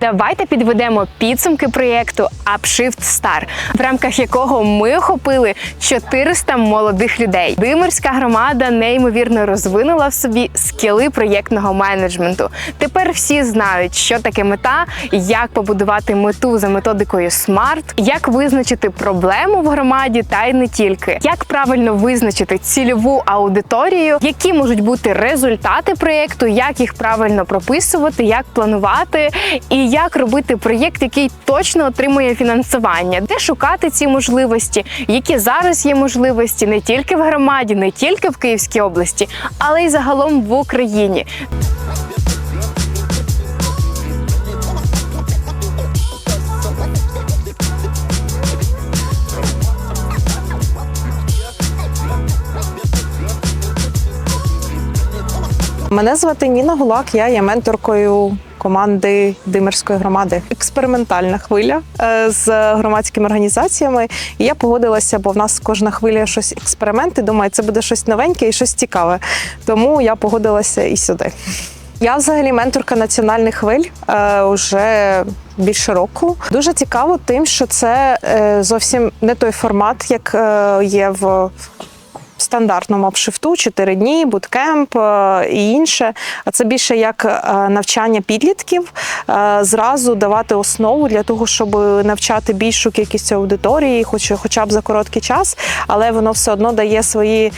Давайте підведемо підсумки проєкту Upshift Star, в рамках якого ми охопили 400 молодих людей. Димирська громада неймовірно розвинула в собі скіли проєктного менеджменту. Тепер всі знають, що таке мета, як побудувати мету за методикою SMART, як визначити проблему в громаді, та й не тільки, як правильно визначити цільову аудиторію, які можуть бути результати проєкту, як їх правильно прописувати, як планувати і як робити проєкт, який точно отримує фінансування, де шукати ці можливості, які зараз є можливості не тільки в громаді, не тільки в Київській області, але й загалом в Україні. Мене звати Ніна Гулак, я є менторкою команди Димирської громади. Експериментальна хвиля е, з громадськими організаціями. І я погодилася, бо в нас кожна хвиля щось експерименти. Думаю, це буде щось новеньке і щось цікаве. Тому я погодилася і сюди. Я взагалі менторка національних хвиль е, уже більше року. Дуже цікаво тим, що це е, зовсім не той формат, як е, є в стандартному апшифту 4 дні, буткемп е, і інше. А це більше як е, навчання підлітків, е, зразу давати основу для того, щоб навчати більшу кількість аудиторії, хоч хоча б за короткий час, але воно все одно дає свої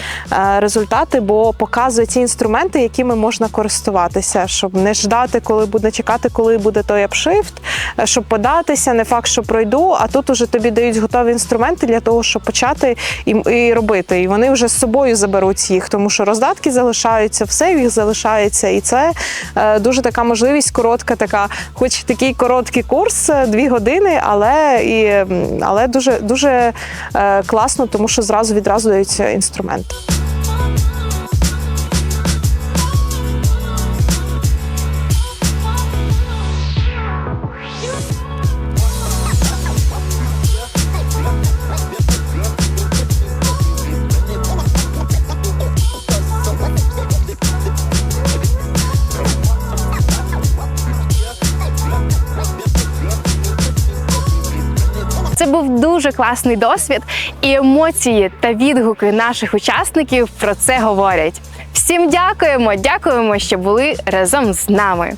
результати, бо показує ті інструменти, якими можна користуватися, щоб не ждати, коли буде чекати, коли буде той апшифт, щоб податися, не факт, що пройду. А тут уже тобі дають готові інструменти для того, щоб почати і, і робити. І вони вже з собою заберуть їх, тому що роздатки залишаються, все в їх залишається. І це е, дуже така можливість, коротка, така, хоч такий короткий курс, е, дві години, але і але дуже дуже е, класно, тому що зразу відразу даються інструменти. Це був дуже класний досвід, і емоції та відгуки наших учасників про це говорять. Всім дякуємо, дякуємо, що були разом з нами.